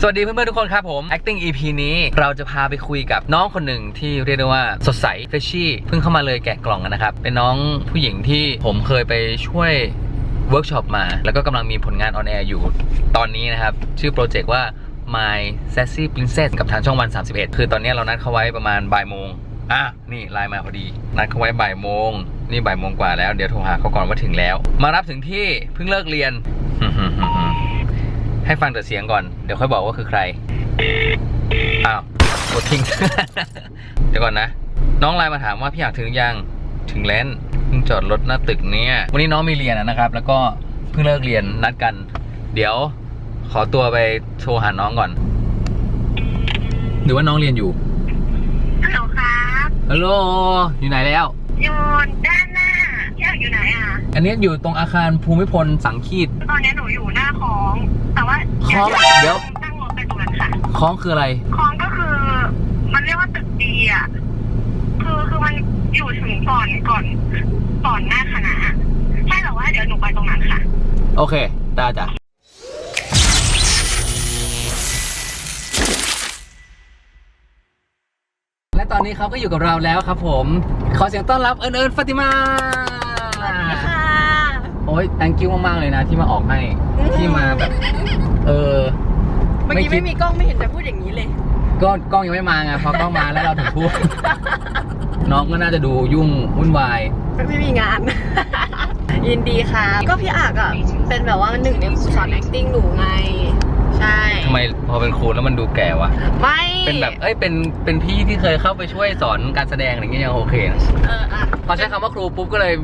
สวัสดีเพื่อนๆทุกคนครับผม acting EP นี้เราจะพาไปคุยกับน้องคนหนึ่งที่เรียกได้ว่าสดใสเฟรชชี่เพิ่งเข้ามาเลยแกะกล่องกันนะครับ เป็นน้องผู้หญิงที่ผมเคยไปช่วยเวิร์กช็อปมา แล้วก็กำลังมีผลงานออนแอร์อยู่ตอนนี้นะครับ ชื่อโปรเจกต์ว่า My Sassy Princess กับทางช่องวัน 31 คือตอนนี้เรานัดเขาไว้ประมาณบ่ายโมงอะนี่ไลน์มาพอดี นัดเขาไว้บ่ายโมง นี่บ่ายโมงกว่าแล้วเดี๋ยวโทรหาเขาก่อนว่าถึงแล้ว มารับถึงที่เพิ่งเลิกเรียน ให้ฟังแต่เสียงก่อน เดี๋ยวค่อยบอกว่าคือใคร อ้าวกดทิ้ง เดี๋ยวก่อนนะ น้องไลน์มาถามว่าพี่อยากถึงยัง ถึงแล้วเพิ่งจอดรถหน้าตึกเนี่ย วันนี้น้องมีเรียนนะครับ แล้วก็เพิ่งเลิกเรียนนัดกัน เดี๋ยวขอตัวไปโทรหาน้องก่อน หรือว่าน้องเรียนอยู่ ฮัลโหลครับ ฮัลโหล อยู่ไหนแล้ว อยู่ด้านหน้า พี่อยากอยู่ไหนอะ อันนี้อยู่ตรงอาคารภูมิพลสังคีตตอนนี้หนูอยู่หน้าคลอง แต่ว่าคลองเดี๋ยวตั้งรถไปตรงนั้นค่ะคล้องคืออะไรคลองก็คือ มันเรียกว่าตึกดีอะคือคือมันอยู่ถึงก่อนก่อนก่อนหน้าคณะใช่แต่ว่าเดี๋ยวหนูไปตรงนั้นค่ะ โอเคได้จ้ะและตอนนี้เขาก็อยู่กับเราแล้วครับผม ขอเสียงต้อนรับเอิญเอิญฟาติมา ค่ะ โอ้ย thank you มากๆเลยนะ ที่มาออกให้ ที่มาแบบ เออเมื่อกี้ไม่คิดไม่มีกล้องไม่เห็นจะพูดอย่างนี้เลย ก็กล้องยังไม่มาไงพอกล้องมาแล้วเราถึงพูด น้องก็น่าจะดูยุ่งวุ่นวาย ไม่มีงาน ยินดีค่ะ ก็พี่อักอะ เป็นแบบว่าหนึ่งในครูสอน acting หนูไง ใช่ทำไมพอเป็นครูแล้วมันดูแก่วะ ไม่ เป็นแบบ เอ้ย เป็น เป็นพี่ที่เคยเข้าไปช่วยสอนการแสดงอะไรเงี้ยยังโอเคนะเอออะพอใช้คำว่าครูปุ๊บก็เลย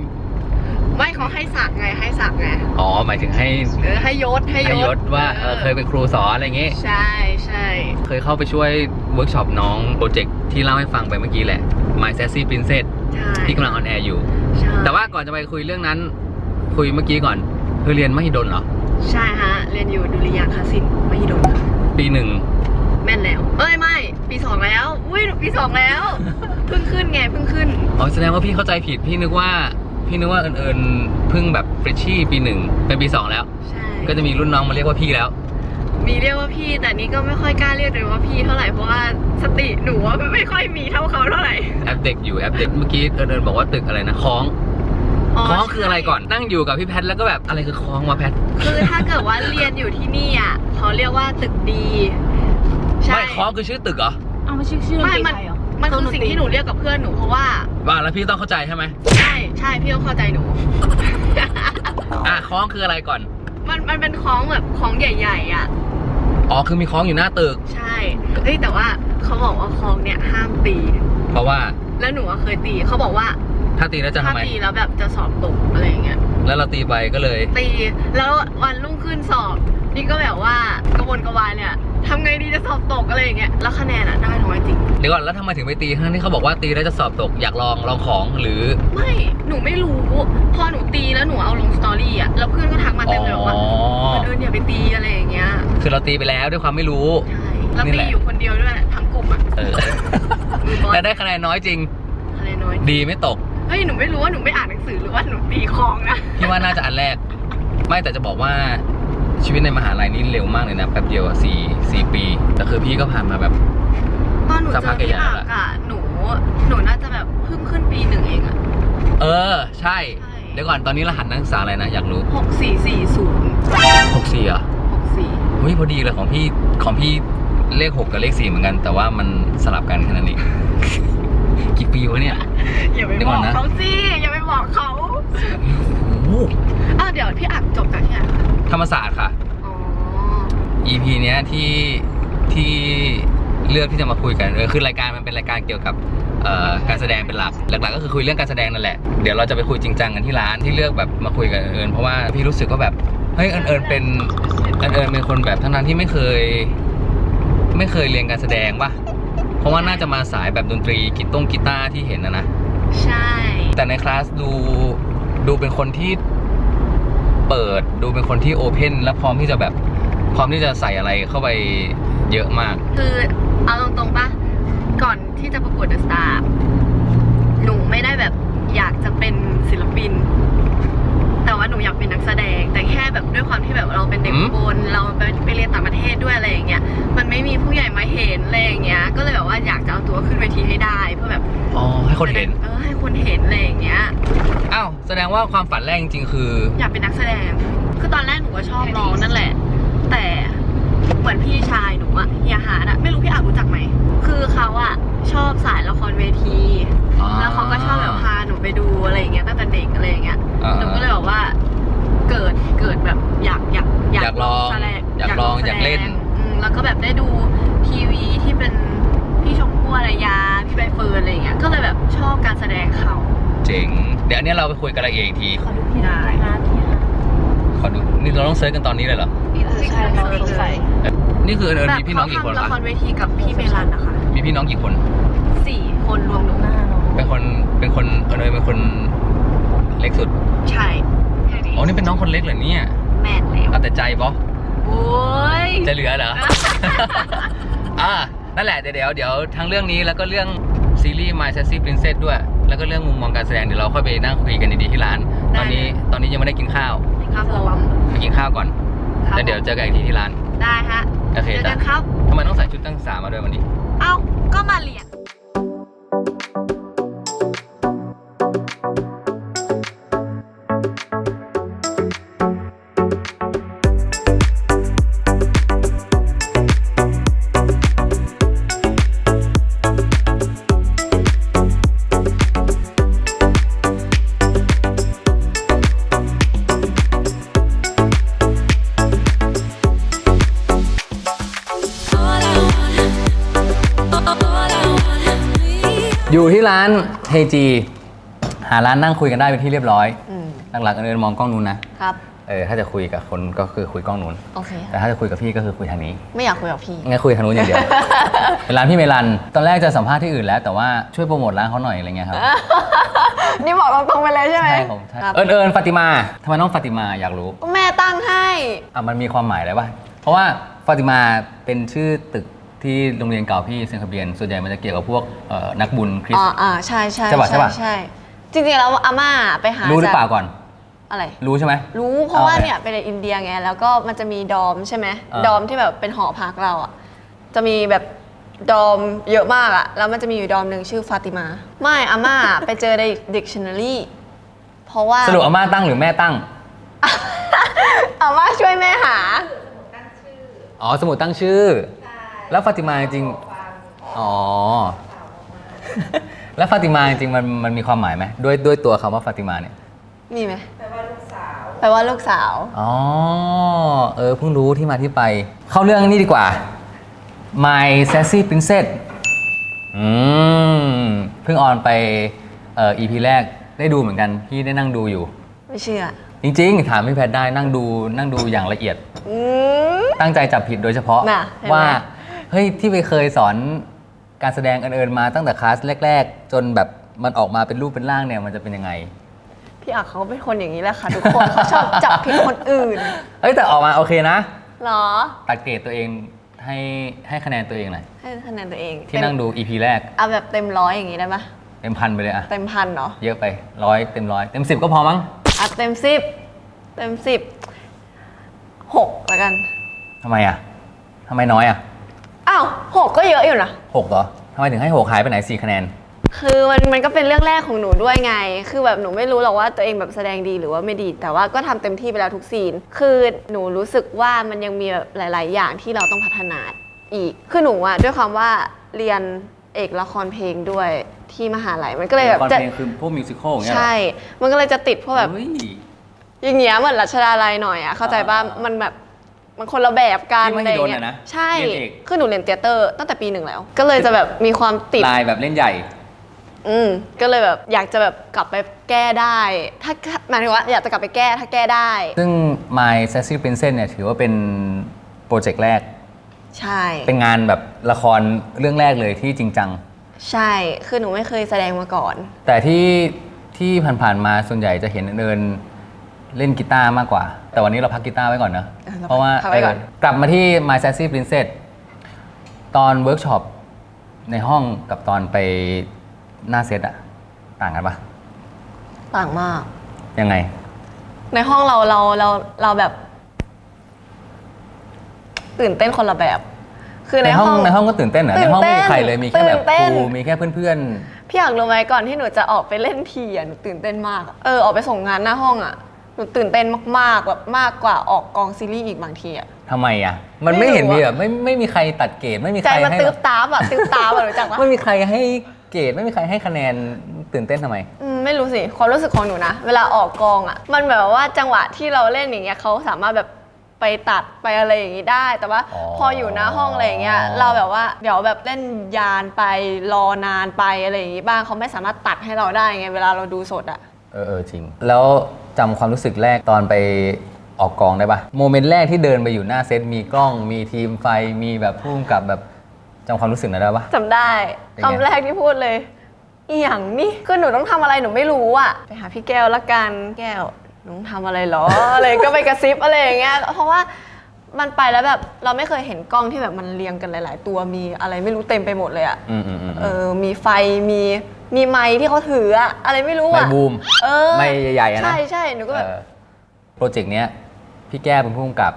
ไม่เขาให้สักไงให้สักไงอ๋อหมายถึงให้เออให้ยศให้ให้ยศว่าเออเคยเป็นครูสอนอะไรอย่างงี้ ใช่ใช่เคยเข้าไปช่วยเวิร์กช็อปน้องโปรเจกต์ที่เล่าให้ฟังไปเมื่อกี้แหละ My Sassy Princess ใช่ที่กำลังออนแอร์อยู่ ใช่แต่ว่าก่อนจะไปคุยเรื่องนั้น คุยเมื่อกี้ก่อนเธอเรียนมหิดลเหรอ ใช่ฮะเรียนอยู่ดุริยางคศิลป์มหิดลค่ะปีหนึ่งแม่นแล้ว เอ้ยไม่ปีสองแล้วอุ้ยปีสองแล้วเพิ่งขึ้นไงเพิ่งขึ้น อ๋อแสดงว่าพี่เข้าใจผิดพี่นึกว่า พี่นึกว่าเอิญเอิญเพิ่งแบบเฟรชชี่ปีหนึ่งเป็นปีสองแล้ว ใช่ก็จะมีรุ่นน้องมาเรียกว่าพี่แล้ว มีเรียกว่าพี่ แต่นี่ก็ไม่ค่อยกล้าเรียกเลยว่าพี่เท่าไหร่เพราะว่าสติหนูว่าไม่ค่อยมีเท่าเขาเท่าไหร่แอปเด็กอยู่แอปเด็กเมื่อกี้เอิญเอิญบอกว่าตึกอะไรนะคล้องคล้องคืออะไรก่อนนั่งอยู่กับพี่แพทแล้วก็แบบอะไรคือคล้องวะแพทคือถ้าเกิดว่าเรียนอยู่ที่นี่อะเขาเรียกว่าตึกดี ใช่ไม่คล้องคือชื่อตึกเหรอ เอามาชื่อชื่อไม่เพลมันงไทยเหรอ มันคือสิ่งที่หนูเรียกกับเพื่อนหนูเพราะว่าว่าแล้วพี่ต้องเข้าใจใช่ไหมใช่ใช่พี่ต้องเข้าใจหนู อะคล้องคืออะไรก่อน มันมันเป็นคล้องแบบคล้องใหญ่ ๆ อะอ๋อคือมีคล้องอยู่หน้าตึกใช่เฮ้ยแต่ว่าเขาบอกว่าคล้องเนี่ยห้ามตี เพราะว่า แล้วหนูอะเคยตีเขาบอกว่า ถ้าตีแล้วจะทำถ้าไมตีแล้วแบบจะสอบตกอะไรอย่างเงี้ยแล้วเราตีไปก็เลย ตีแล้ววันรุ่งขึ้นสอบนี่ก็แบบว่ากระวนกระวายเนี่ย ทำไงดีจะสอบตกอะไรอย่างเงี้ยแล้วคะแนนอะได้น้อยจริง เดี๋ยวก่อนแล้วทำไมถึงไปตีทั้งที่เขาบอกว่าตีแล้วจะสอบตกอยากลองลองของหรือ ไม่หนูไม่รู้พอหนูตีแล้วหนูเอาลงสตอรี่อะแล้วเพื่อนก็ทักมาอ๋เต็มเลยว่าอเอออย่าไปตีอะไรอย่างเงี้ยคือเราตีไปแล้วด้วยความไม่รู้ ใช่แล้วนี่ตีแหละ อยู่คนเดียวด้วยทั้งกลุ่มอะเออมือบอลแต่ได้คะแนนน้อยจริง คะแนนน้อยดีไม่ตก เฮ้ยหนูไม่รู้ว่าหนูไม่อ่านหนังสือหรือว่าหนูตีคลองนะ พี่ว่าน่าจะอันแรก ไม่แต่จะบอกว่า ชีวิตในมหาลัยนี่เร็วมากเลยนะแป๊บเดียวอะสี่สี่ปี แต่คือพี่ก็ผ่านมาแบบ ตอนหนูสักเจพัอกพี่ใหญ่ๆอัแล้วกอะหนูหนูน่าจะแบบเพิ่งขึ้นปีหนึ่งเองอะเออใช่ใช่ เดี๋ยวก่อนตอนนี้รหัสนักศึกษาอะไรนะ อยากรู้หกสี่สี่ศูนย์หกสี่เหรอหกสี่เฮ้ยพอดีเลยของพี่ของพี่เลขหกกับเลขสี่เหมือนกัน แต่ว่ามันสลับกันแค่นั้นเอง กี่ปีวะเนี่ย อย่าไปเดี๋ยวบก่ออนกนะ เขาสิอย่าไปบอกเขา โอ้โหอ้าวเดี๋ยวพี่อักจบจากที่ไหนคะ ธรรมศาสตร์ค่ะ อ๋อ EP เนี้ยที่ที่เลือกที่จะมาคุยกันเออคือรายการมันเป็นรายการเกี่ยวกับเอ่อการแสดงเป็นหลักหลักๆก็คือคุยเรื่องการแสดงนั่นแหละเดี๋ยวเราจะไปคุยจริงจังกันที่ร้านที่เลือกแบบมาคุยกันเอิญเพราะว่าพี่รู้สึกว่าแบบเฮ้ยเอิญเอิญเป็นเอิญเอิญเป็นคนแบบทั้งนั้นที่ไม่เคย ไม่เคยเรียนการแสดงปะเพราะว่าน่าจะมาสายแบบดนตรีกีต้งกีตาร์ที่เห็นนะนะ ใช่ แต่ในคลาสดูดูเป็นคนที่ เปิด ดูเป็นคนที่โอเพนและพร้อมที่จะแบบพร้อมที่จะใส่อะไรเข้าไปเยอะมาก คือเอาตรงๆปะก่อนที่จะประกวดเดอะสตาร์หนูไม่ได้แบบอยากจะเป็นศิลปิน แต่ว่าหนูอยากเป็นนักแสดง แต่แค่แบบด้วยความที่แบบเราเป็นเด็กอืมอุบนเราไปไปเรียนต่างประเทศด้วยอะไรอย่างเงี้ยไม่มีผู้ใหญ่มาเห็นอะไรอย่างเงี้ยก็เลยแบบว่าอยากจะเอาตัวขึ้นเวทีให้ได้เพื่อแบบ อ๋อให้คนเห็น เออให้คนเห็นอะไรอย่างเงี้ย อ้าวแสดงว่าความฝันแรกจริงๆคือ อยากเป็นนักแสดง คือตอนแรกหนูก็ชอบร้องนั่นแหละ แต่เหมือนพี่ชายหนูอะเฮียหาดอะไม่รู้พี่อาจรู้จักไหม คือเขาอะชอบสายละครเวทีอ๋อแล้วเขาก็ชอบแบบพาหนูไปดูอะไรอย่างเงี้ยตั้งแต่เด็กอะไรอย่างเงี้ย อ่า หนูก็เลยบอกว่าเกิดเกิดแบบอยากอยากอยากลองแสดงอยากลองอยากเล่นแสดงอืมแล้วก็แบบได้ดูทีวีที่เป็นพี่ชม พู่อารยาพี่ใบเฟิร์นอะไรอย่างเงี้ยก็เลยแบบชอบการแสดงเขาเจ๋งเดี๋ยวอันเนี้ยเราไปคุยกันละเอียดอีกที ขอดูพี่ได้ร้านที่ร้านขอดูนี่เราต้องเซิร์ชกันตอนนี้เลยเหรอเออใช่เราสงสัยนี่คือเอิญเอิญแบบมีพี่น้องกี่คนเขาทำละวะครเวทีกับพี่เมลันนะคะมีพี่น้องกี่คน สี่คนรวมหนูหน้าเนาะเป็นคนเป็นคนเอิญเอิญเป็นคนเล็กสุดใช่อ๋อนี่เป็นน้องคนเล็กเหรอเนี่ยแม่นแล้วเอาแต่ใจปะโอ้ยจะเหลือเหรอ อ่า นั่นแหละเดี๋ยวเดี๋ยวเดี๋ยวทั้งเรื่องนี้แล้วก็เรื่องซีรีส์ My Sassy Princess ด้วย แล้วก็เรื่องมุมมองการแสดงเดี๋ยวเราค่อยไปนั่งคุยกันดีๆที่ร้าน ตอนนี้ตอนนี้ยังไม่ได้กินข้าวครับผมไปกินข้าวก่อนครับแล้วเดี๋ยวเจอกันอีกทีที่ร้าน ได้ฮะโอเคเจอจ้ะกันครับทำไมต้องใส่ชุดนักศึกษามาด้วยวันนี้ เอ้าก็มาเรียน ที่ร้านเฮจี หาร้านนั่งคุยกันได้เป็นที่เรียบร้อย อืมหลักๆเอิญมองกล้องนู้นนะครับ เออถ้าจะคุยกับคนก็คือคุยกล้องนู้น โอเคแต่ถ้าจะคุยกับพี่ก็คือคุยทางนี้ ไม่อยากคุยกับพี่ งั้นคุยทางนู้นอย่างเดียว เป็นร้านพี่เมลัน ตอนแรกจะสัมภาษณ์ที่อื่นแล้ว แต่ว่าช่วยโปรโมทร้านเขาหน่อยอะไรเงี้ยครับ นี่บอกตรงๆไปเลยใช่ไหมใช่ผมใช่ครับเอิญเอิญฟาติมาทำไมน้องฟาติมาอยากรู้ ก็แม่ตั้งให้ อะมันมีความหมายอะไรป่ะเพราะว่าฟาติมาเป็นชื่อตึก ที่โรงเรียนเก่าพี่เซนคาเบียนส่วนใหญ่มันจะเกี่ยวกับพวกเอ่อนักบุญคริสอ๋อต์ อ่าใช่ใช่ใช่ปะใช่ปะ ใช่จริงๆแล้วอาม่าไปหารู้หรือเปล่าจากก่อน อะไร รู้ใช่ไหม รู้เพราะว่าโอเคเนี่ยไปเรียนอินเดียไงแล้วก็มันจะมีดอมใช่ไหมอ่า ดอมที่แบบเป็นหอพักเราอะจะมีแบบดอมเยอะมากอะแล้วมันจะมีอยู่ดอมหนึ่งชื่อฟาติมาไม่อาม่า ไปเจอใน dictionary เพราะว่าสรุปอาม่าตั้งหรือแม่ตั้ง อาม่าช่วยแม่หา อ๋อสมุดตั้งชื่อ แล้วฟาติมาจริงๆอ๋อ แล้วฟาติมาจริงๆมันมันมีความหมายไหมด้วยด้วยตัวคำว่าฟาติมาเนี่ย มีไหมแปลว่าลูกสาวแปลว่าลูกสาว อ๋อ เออเพิ่งรู้ที่มาที่ไป เข้าเรื่องนี้ดีกว่า My Sassy Princess อืมเพิ่งออนไปเอ่อ EP แรกได้ดูเหมือนกัน พี่ได้นั่งดูอยู่ ไม่เชื่อ จริงๆ ถามพี่แพทย์ได้นั่งดูนั่งดูอย่างละเอียด อืม ตั้งใจจับผิดโดยเฉพาะน่ะเห็นไหม ว่าเฮ้ยที่ไปเคยสอนการแสดงเอิญๆมาตั้งแต่คลาสแรก ๆ จนแบบมันออกมาเป็นรูปเป็นร่างเนี่ยมันจะเป็นยังไง พี่อักเขาเป็นคนอย่างนี้แหละค่ะทุกคนเขาชอบจับผิดคนอื่นเฮ้ยแต่ออกมาโอเคนะเหรอ ตัดเกรดตัวเองให้ให้คะแนนตัวเองหน่อยให้คะแนนตัวเองที่นั่งดู EP แรกเอาแบบเต็มร้อยอย่างนี้ได้ปะเต็มพันไปเลยอะเต็มพันเนาะเยอะไปร้อยเต็มร้อยเต็มสิบก็พอมั้งอะเต็มสิบเต็มสิบหกแล้วกันทำไมอะทำไมน้อยอะ อ้าวหกก็เยอะอยู่นะ หกเหรอทำไมถึงให้หกหายไปไหนสี่คะแนน คือมันมันก็เป็นเรื่องแรกของหนูด้วยไง คือแบบหนูไม่รู้หรอกว่าตัวเองแบบแสดงดีหรือว่าไม่ดี แต่ว่าก็ทำเต็มที่ไปแล้วทุกซีน คือหนูรู้สึกว่ามันยังมีแบบหลาย ๆ อย่างที่เราต้องพัฒนาอีก คือหนูอะด้วยความว่าเรียนเอกละครเพลงด้วยที่มหาลัย มันก็เลยแบบคอนจะเพลงคือพวกมิวสิควลอย่างเงี้ยเหรอใช่ มันก็เลยจะติดพวกแบบ เฮ้ย อย่างเงี้ยเหมือนรัชดาลัยหน่อยอะเข้าใจป่ะ อ่าๆมันแบบ มันคนละแบบกันที่อะไรมหิดลเงี้ยน่ะนะใช่เรียนเอก คือหนูเรียนเตียเตอร์ตั้งแต่ปีหนึ่งแล้ว ก็เลยจะแบบมีความติด ลายแบบเล่นใหญ่ อืมก็เลยแบบอยากจะแบบกลับไปแก้ได้ ถ้าหมายถึงว่าอยากจะกลับไปแก้ถ้าแก้ได้ ซึ่ง My Sassy Princess เนี่ยถือว่าเป็นโปรเจกต์แรก ใช่ เป็นงานแบบละครเรื่องแรกเลยที่จริงจัง ใช่ คือหนูไม่เคยแสดงมาก่อน แต่ที่ที่ผ่านๆมาส่วนใหญ่จะเห็นเดิน เล่นกีตาร์มากกว่า แต่วันนี้เราพักกีตาร์ไว้ก่อนเนอะเออเราเพราะว่าพักไว้ก่อน เออกลับมาที่ My Sassy Princess ตอนเวิร์กช็อปในห้องกับตอนไปหน้าเซตอะต่างกันปะต่างมาก ยังไง ในห้องเราเราเราเราแบบ ตื่นเต้นคนละแบบ คือในในห้ห้ออง งในห้องก็ตื่นเต้นเหรอตื่ในนห้องไม่มีเต้นใครเลยมีแค่แบบตื่นเต้คนรูมีแค่เพื่อนพี่อยากรู้ไหมก่อนที่หนูจะออกไปเล่นทีอะหนูตื่นเต้นมากอะเออออกไปส่งงานหน้าห้องอะ หนูตื่นเต้นมากๆแบบมากกว่าออกกองซีรีส์อีกบางทีอะๆทำไมอะ มันไม่ไม่รู้เห็นมีอะแบบไม่ไม่มีใครตัดเกรดไม่มีใจใครมันให้ตื้แบอบตาบอะตื้อตาบอะรู้จักปะไม่มีใครให้เกรดไม่มีใครให้คะแนนตื่นเต้นทำไม อืมไม่รู้สิความรู้สึกของหนูนะ เวลาออกกองอะมันแบบว่าจังหวะที่เราเล่นอย่างเงี้ยเขาสามารถแบบไปตัดไปอะไรอย่างงี้ได้ แต่ว่าอ๋อ พออยู่หน้าห้องอะไรอย่างเงี้ยเราแบบว่าเดี๋ยวแบบเล่นยานไปรอนานไปอะไรอย่างงี้บ้างเขาไม่สามารถตัดให้เราได้ไงเวลาเราดูสดอะ เออเออจริง แล้วจำความรู้สึกแรกตอนไปออกกองได้ปะโมเมนต์แรกที่เดินไปอยู่หน้าเซตมีกล้องมีทีมไฟมีแบบพุ่มกับแบบจำความรู้สึกนั้นได้ปะ จำได้เป็นไง คำแรกที่พูดเลยอีหยังนี่คือหนูต้องทำอะไรหนูไม่รู้อะ ไปหาพี่แก้วละกันแก้วหนูต้องทำอะไรหรอ อะไรก็ไปกระซิบอะไรอย่างเงี้ยเพราะว่ามันไปแล้วแบบเราไม่เคยเห็นกล้องที่แบบมันเรียงกันหลาย ๆ ตัวมีอะไรไม่รู้เต็มไปหมดเลยอะอืมอืมอืมเออมีไฟมี มีไม้ที่เขาถืออะอะไรไม่รู้ไมอะค์บูม เออไมค์ใหญ่ๆอะนะ ใช่ใช่หนูก็แบบเออโปรเจกต์เนี้ยพี่แก้วเป็นผู้กำกับ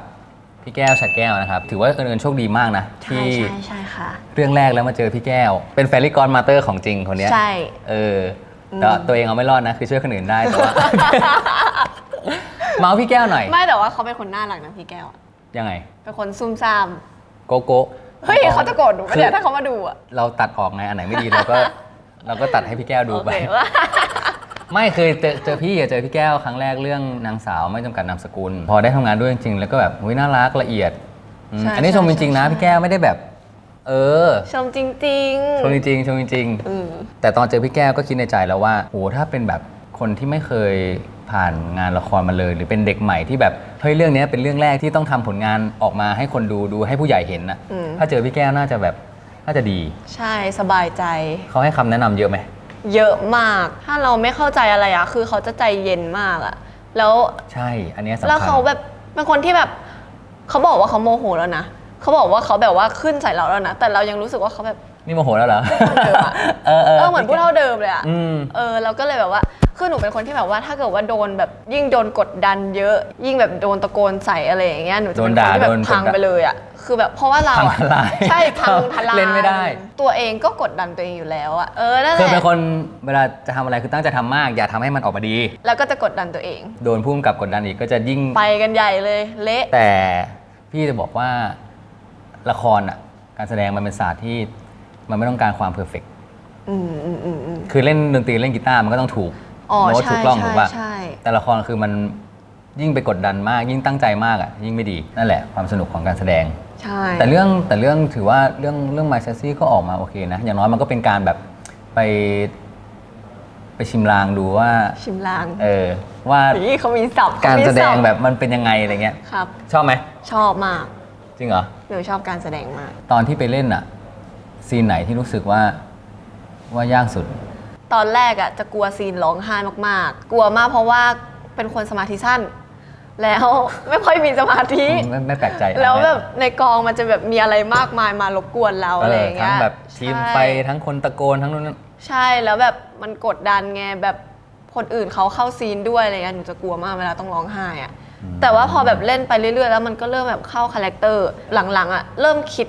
พี่แก้วฉัดแก้วนะครับ ถือว่าเอิญๆโชคดีมากนะ ใช่ที่ใช่ใช่ค่ะ เรื่องแรกแล้วมาเจอพี่แก้ว เป็นแฟรี่กอนมาเตอร์ของจริงคนเนี้ยใช่ เออแต่ตัวเองเอาไม่รอดนะ คือช่วยคนอื่นได้แต่ว่า เมาส์พี่แก้วหน่อยไม่แต่ว่าเขาเป็นคนน่ารักนะพี่แก้วอะยังไง เป็นคนซุ่มซ่าม โกโก้เฮ้ยเขาจะโกรธหนูปะเนี่ยถ้าเขามาดูอะเราตัดออกไงอันไหนไม่ดีเราก็ เราก็ตัดให้พี่แก้วดูโอไป เคว่า ไม่เคยเจอเจอพี่อะเจอพี่แก้วครั้งแรกเรื่องนางสาวไม่จำกัดนามสกุล พอได้ทำงานด้วยจริงๆ แล้วก็แบบอุ้ยน่ารักละเอียดอืมใช่อันนี้ชมจริงๆนะ ใช่ พี่แก้วไม่ได้แบบ เออชมจริงๆชมจริงๆชมจริงอืมๆแต่ตอนเจอพี่แก้วก็คิดในใจแล้วว่าโหถ้าเป็นแบบคนที่ไม่เคยผ่านงานละครมาเลย หรือเป็นเด็กใหม่ที่แบบเฮ้ยเรื่องเนี้ยเป็นเรื่องแรกที่ต้องทำผลงานออกมาให้คนดูดูให้ผู้ใหญ่เห็นน่ะอืม ถ้าเจอพี่แก้วน่าจะแบบ น่าจะดี ใช่สบายใจ เขาให้คำแนะนำเยอะไหม เยอะมาก ถ้าเราไม่เข้าใจอะไรอะคือเขาจะใจเย็นมากอะแล้วใช่ อันเนี้ยสำคัญ แล้วเขาแบบเป็นคนที่แบบเขาบอกว่าเขาโมโหแล้วนะเขาบอกว่าเขาแบบว่าขึ้นใส่เราแล้วนะแต่เรายังรู้สึกว่าเขาแบบ นี่โมโหแล้วเหรอเดิมอะเออเอเอออเหมือนพูดเท่าเดิมเลยอะอืม เออเราก็เลยแบบว่า คือหนูเป็นคนที่แบบว่าถ้าเกิดว่าโดนแบบยิ่งโดนกดดันเยอะ ยิ่งแบบโดนตะโกนใส่อะไรอย่างเงี้ยหนูจะเป็นคนที่แบโดบนด่าพังโดนกดดันไปเลยอะคือแบบเพราะว่าเราพังอะทลายใช่พังทลายเล่นไม่ได้ ตัวเองก็กดดันตัวเองอยู่แล้วอะเออนั่นแหคือเป็นละคนเวลาจะทำอะไรคือตั้งใจทำมาก อย่าทำให้มันออกมาดี แล้วก็จะกดดันตัวเอง โดนพุ่มกับกดดันอีกก็จะยิ่งไปกันใหญ่เลยเละแต่พี่จะบอกว่าละครอะการแสดงมันเป็นศาสตร์ที่มันไม่ต้องการความเพอร์เฟกอืมอืมอืมอืมคือเล่นดนตรีเล่นกีตาร์มันก็ต้องถูก อ๋อโน้ตใช่ถูกกล้องใช่ถูกป่ะใช่ แต่ละครคือมันยิ่งไปกดดันมาก ยิ่งตั้งใจมากอะยิ่งไม่ดีนั่นแหละความสนุกของการแสดง ใช่ แต่เรื่องแต่เรื่องถือว่าเรื่องเรื่อง My s a s s y ก็ออกมาโอเคนะ อย่างน้อยมันก็เป็นการแบบไป ไปชิมลางดูว่า ชิมลางเออ ว่านี่เขามีศัพท์เขการมีแสดงศัพท์แบบมันเป็นยังไงอะไรเงี้ย ครับ ชอบไหม ชอบมากจริงเหรอหนูชอบการแสดงมาก ตอนที่ไปเล่นอะซีนไหนที่รู้สึกว่าว่ายากสุด ตอนแรกอะจะกลัวซีนร้องไห้มากๆ กลัวมากเพราะว่าเป็นคนสมาธิสั้น แล้วไม่ค่อยมีสมาธิ ไม่ไม่แปลกใจแล้วแบบในกองมันจะแบบมีอะไรมากมายมารบกวนเราเออะไรออย่างทั้เงี้งยแบบทีมใช่ไฟทั้งคนตะโกนทั้งนู้นนั่นใช่แล้วแบบมันกดดันไงแบบคนอื่นเขาเข้าซีนด้วยอะไรเงี้ยหนูจะกลัวมากเวลาต้องร้องไห้อะแต่ว่าพอแบบเล่นไปเรื่อยๆ แล้วมันก็เริ่มแบบเข้าคาแรคเตอร์หลังๆอะเริ่มคิด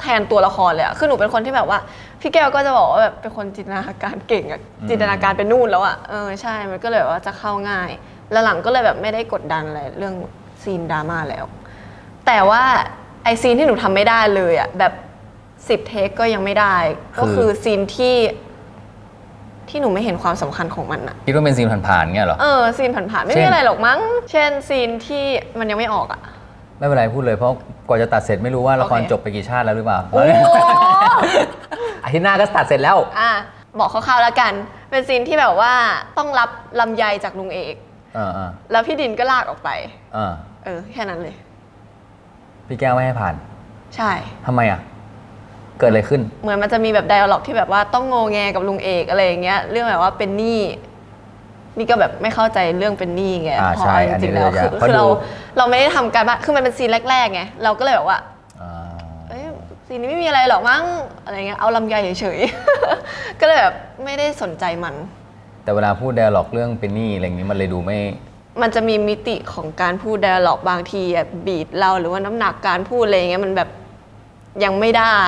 แทนตัวละครเลยอะคือหนูเป็นคนที่แบบว่า พี่แก้วก็จะบอกว่าแบบเป็นคนจินตนาการเก่งอะจินตนาการเป็นนู่นแล้วอะเออใช่ มันก็เลยแบบว่าจะเข้าง่าย แล้วหลังก็เลยแบบไม่ได้กดดันอะไรเรื่องซีนดราม่าแล้ว แต่ว่าไอซีนที่หนูทำไม่ได้เลยอะแบบสิบเทคก็ยังไม่ได้ ก็คือซีนที่ที่หนูไม่เห็นความสำคัญของมันอะคิดว่าเป็นซีนผ่านๆเงี้ยเหรอ เออซีนผ่านๆไม่เช่มีนอะไรหรอกมั้ง เช่นซีนที่มันยังไม่ออกอะ ไม่เป็นไรพูดเลยเพราะกว่าจะตัดเสร็จไม่รู้ว่าละครโอเค จบไปกี่ชาติแล้วหรือเปล่า โอ้อาทิตย์หน้าก็ตัดเสร็จแล้ว อะบอกคร่าวๆแล้วกัน เป็นซีนที่แบบว่าต้องรับลำไยจากลุงเอกเออเออแล้วพี่ดินก็ลากออกไปเออเออ แค่นั้นเลย พี่แก้วไม่ให้ผ่านใช่ ทำไมอะ เกิดอะไรขึ้น เหมือนมันจะมีแบบไดอะล็อกที่แบบว่าต้องโงแงกับลุงเอกอะไรอย่างเงี้ย เรื่องแบบว่าเป็นหนี้ นี่ก็แบบไม่เข้าใจเรื่องเป็นหนี้ไงอ่าเพราะใช่เอาจริงๆอันนี้แล้วเลยคืออะเพราะคือเราดู เราไม่ได้ทำการบ้านคือมันเป็นซีนแรกๆไงเราก็เลยแบบว่า อ่า เอ้ยซีนนี้ไม่มีอะไรหรอกมั้งอะไรเงี้ยเอาลำไยเฉยๆ ก็เลยแบบไม่ได้สนใจมัน แต่เวลาพูดไดอะล็อกเรื่องเป็นหนี้อะไรอย่างนี้มันเลยดูไม่ มันจะมีมิติของการพูดไดอะล็อกบางทีอะบีดเราหรือว่าน้ำหนักการพูดอะไรเงี้ยมันแบบยังไม่ได้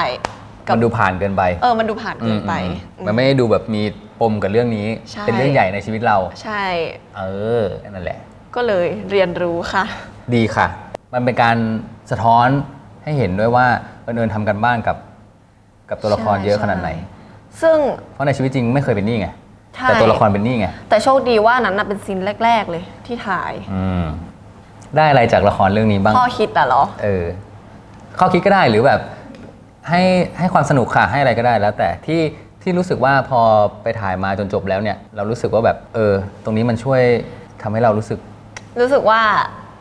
กัมันดูผ่านเกินไปเออมันดูผ่านเกินไปอืมๆมันไม่ได้ดูแบบมี ปมกับเรื่องนี้ใช่ เป็นเรื่องใหญ่ในชีวิตเรา ใช่ เออนั่นแหละ ก็เลยเรียนรู้ค่ะ ดีค่ะ มันเป็นการสะท้อนให้เห็นด้วยว่าเอิญทำกันบ้านกับ กับตัวละครใช่เยอะขนาดไหนซึ่ง เพราะในชีวิตจริงไม่เคยเป็นนี่ไง ใช่ แต่ตัวละครเป็นนี่ไงแต่โชคดีว่านั้นน่ะเป็นซีนแรก ๆ เลยที่ถ่าย อืมได้อะไรจากละครเรื่องนี้บ้าง ข้อคิดอะเหรอ เออ ข้อคิดก็ได้หรือแบบ ให้ให้ความสนุกค่ะให้อะไรก็ได้แล้ว แต่ที่ ที่รู้สึกว่าพอไปถ่ายมาจนจบแล้วเนี่ยเรารู้สึกว่าแบบเออ ตรงนี้มันช่วยทำให้เรารู้สึก รู้สึกว่า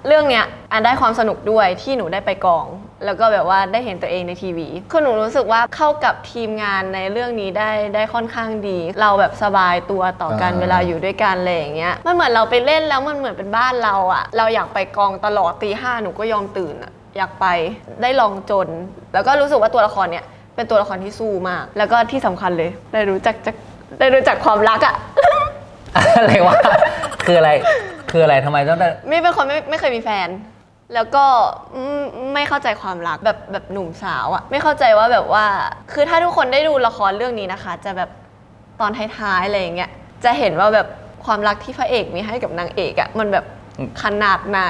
เรื่องเนี้ยอันได้ความสนุกด้วยที่หนูได้ไปกอง แล้วก็แบบว่าได้เห็นตัวเองในทีวีคือหนูรู้สึกว่าเข้ากับทีมงานในเรื่องนี้ได้ได้ค่อนข้างดี เราแบบสบายตัวต่อกันอ่า เวลาอยู่ด้วยกันอะไรอย่างเงี้ยมันเหมือนเราไปเล่นแล้วมันเหมือนเป็นบ้านเราอะเราอยากไปกองตลอดตีห้าหนูก็ยอมตื่นอะอยากไปได้ลองจน แล้วก็รู้สึกว่าตัวละครเนี้ย เป็นตัวละครที่สู้มาก แล้วก็ที่สำคัญเลย ได้รู้จักจักได้รู้จักความรักอะอะไรวะ คืออะไร คืออะไรทำไมต้องได้มี่เป็นคนไม่ไม่เคยมีแฟน แล้วก็อืมไม่เข้าใจความรักแบบแบบหนุ่มสาวอะไม่เข้าใจว่าแบบว่า คือถ้าทุกคนได้ดูละครเรื่องนี้นะคะ จะแบบตอนท้ายๆอะไรอย่างเงี้ย จะเห็นว่าแบบความรักที่พระเอกมีให้กับนางเอกอะมันแบบขนาดไหน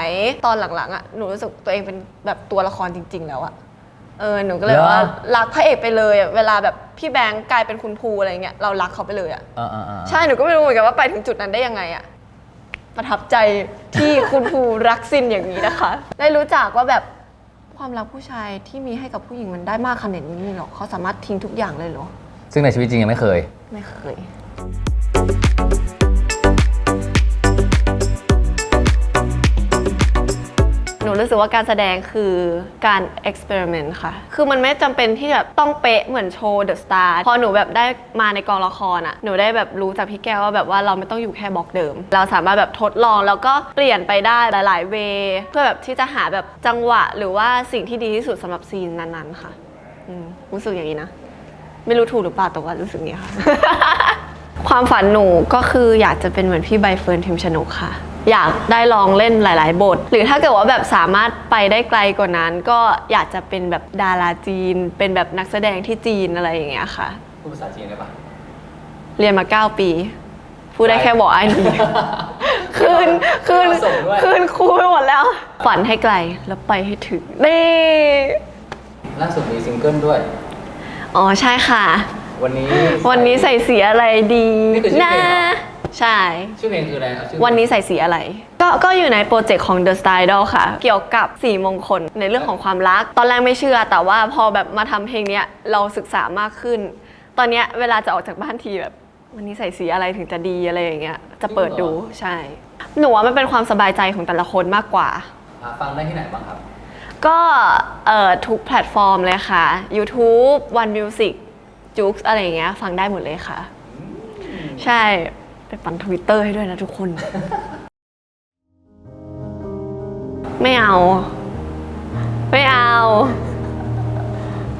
ตอนหลังๆอะหนูรู้สึกตัวเองเป็นแบบตัวละครจริง ๆ แล้วอะ เออหนูก็เลยเหรอ ว่ารักพระเอกไปเลยอะเวลาแบบพี่แบงค์กลายเป็นคุณภูอะไรเงี้ยเรารักเขาไปเลยอะอ่าๆๆใช่หนูก็ไม่รู้เหมือนกันว่าไปถึงจุดนั้นได้ยังไงอะประทับใจที่ คุณภูรักซินอย่างนี้นะคะ ได้รู้จักว่าแบบความรักผู้ชายที่มีให้กับผู้หญิงมันได้มากขนาดนี้หรอเขาสามารถทิ้งทุกอย่างเลยเหรอซึ่งในชีวิตจริงยังไม่เคย ไม่เคย รู้สึกว่าการแสดงคือการเอ็กซ์เพร์เมนต์ค่ะ คือมันไม่จำเป็นที่แบบต้องเป๊ะเหมือนโชว์เดอะสตาร์พอหนูแบบได้มาในกองละครอะหนูได้แบบรู้จากพี่แก้วว่าแบบว่าเราไม่ต้องอยู่แค่บล็อกเดิม เราสามารถแบบทดลองแล้วก็เปลี่ยนไปได้หลาย ๆ เว เพื่อแบบที่จะหาแบบจังหวะหรือว่าสิ่งที่ดีที่สุดสำหรับซีนนั้น ๆ ค่ะรู้สึกอย่างนี้นะ ไม่รู้ถูกหรือเปล่าแต่ว่ารู้สึกอย่างนี้ค่ะ ความฝันหนูก็คืออยากจะเป็นเหมือนพี่ใบเฟิร์นพิมชนกค่ะ อยากได้ลองเล่นหลาย ๆ บท หรือถ้าเกิดว่าแบบสามารถไปได้ไกลกว่านั้น ก็อยากจะเป็นแบบดาราจีน เป็นแบบนักแสดงที่จีนอะไรอย่างเงี้ยค่ะ พูดภาษาจีนได้ปะเรียนมา 9 ปี พูดได้แค่บอกไอ้นี่คืนคืนส่งด้วยคืนครูไปหมดแล้ว ฝันให้ไกลแล้วไปให้ถึงนี่ล่าสุดมีซิงเกิลด้วย อ๋อใช่ค่ะ วันนี้ วันนี้ใส่สีอะไรดีนี่คือชื่อนะเพลงเหรอ ใช่ ชื่อเพลงคืออะไรเอาชื่อวันนี้ใส่สีอะไร ก็ก็อยู่ในโปรเจกต์ของ The Style Idol ค่ะ เกี่ยวกับสีมงคลในเรื่องของความรัก ตอนแรกไม่เชื่อ แต่ว่าพอแบบมาทำเพลงเนี้ยเราศึกษามากขึ้น ตอนเนี้ยเวลาจะออกจากบ้านทีแบบ วันนี้ใส่สีอะไรถึงจะดีอะไรอย่างเงี้ยจะเปิดดูใช่ หนูว่ามันเป็นความสบายใจของแต่ละคนมากกว่า อะฟังได้ที่ไหนบ้างครับ ก็เอ่อทุกแพลตฟอร์มเลยค่ะ YouTube One Music j u x อะไรอย่างเงี้ยฟังได้หมดเลยค่ะ ใช่ไปปั่นทวิตเตอร์ให้ด้วยนะทุกคน ไม่เอา ไม่เอา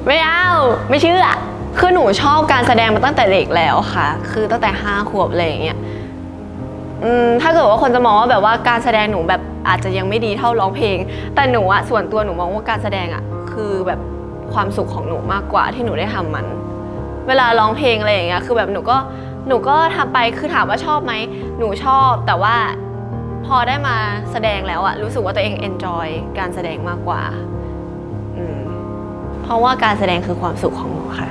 ไม่เอา ไม่เชื่อ คือหนูชอบการแสดงมาตั้งแต่เด็กแล้วค่ะ คือตั้งแต่ห้าขวบอะไรอย่างเงี้ยอืมถ้าเกิดว่าคนจะมองว่าแบบว่าการแสดงหนูแบบอาจจะยังไม่ดีเท่าร้องเพลง แต่หนูอะส่วนตัวหนูมองว่าการแสดงอะคือแบบความสุขของหนูมากกว่าที่หนูได้ทำมัน เวลาร้องเพลงอะไรอย่างเงี้ยคือแบบหนูก็หนูก็ทำไปคือถามว่าชอบไหมหนูชอบ แต่ว่าพอได้มาแสดงแล้วอะรู้สึกว่าตัวเอง enjoy การแสดงมากกว่าอืมเพราะว่าการแสดงคือความสุขของหนูค่ะ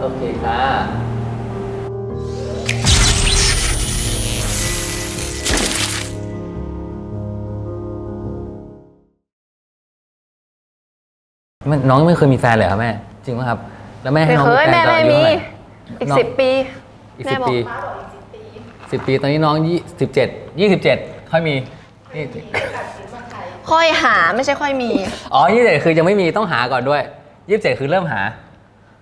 โอเคค่ะมันน้องไม่เคยมีแฟนเลยเหรอครับแม่ จริงไหมครับ แล้วแม่ให้ไม่น้องเคยมีแฟนแม่ตอนไม่อายุมี เท่าไหร่อีกน้องสิบปี อีกแม่สิบบอก ปีสิบปีตอนนี้น้องยี่สิบเจ็ดยี่สิบเจ็ดค่อยมีนี่ค่อยหาไม่ใช่ค่อยมี อ๋อยี่สิบเจ็ดคือยังไม่มีต้องหาก่อนด้วยยี่สิบเจ็ดคือเริ่มหา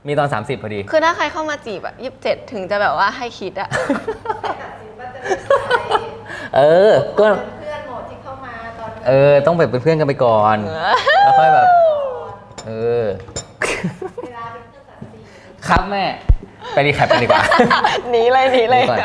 มีตอนสามสิบพอดี คือถ้าใครเข้ามาจีบอะยี่สิบเจ็ดถึงจะแบบว่าให้คิดอะ เออ ก็เพื่อนหมดที่เข้ามาตอนเออต้องแบบเป็นเพื่อนกันไปก่อน แล้วค่อยแบบ เออ เครับแม่ ไปรีแคปกันดีกว่า หนีเลยหนีเลย หนีก่อน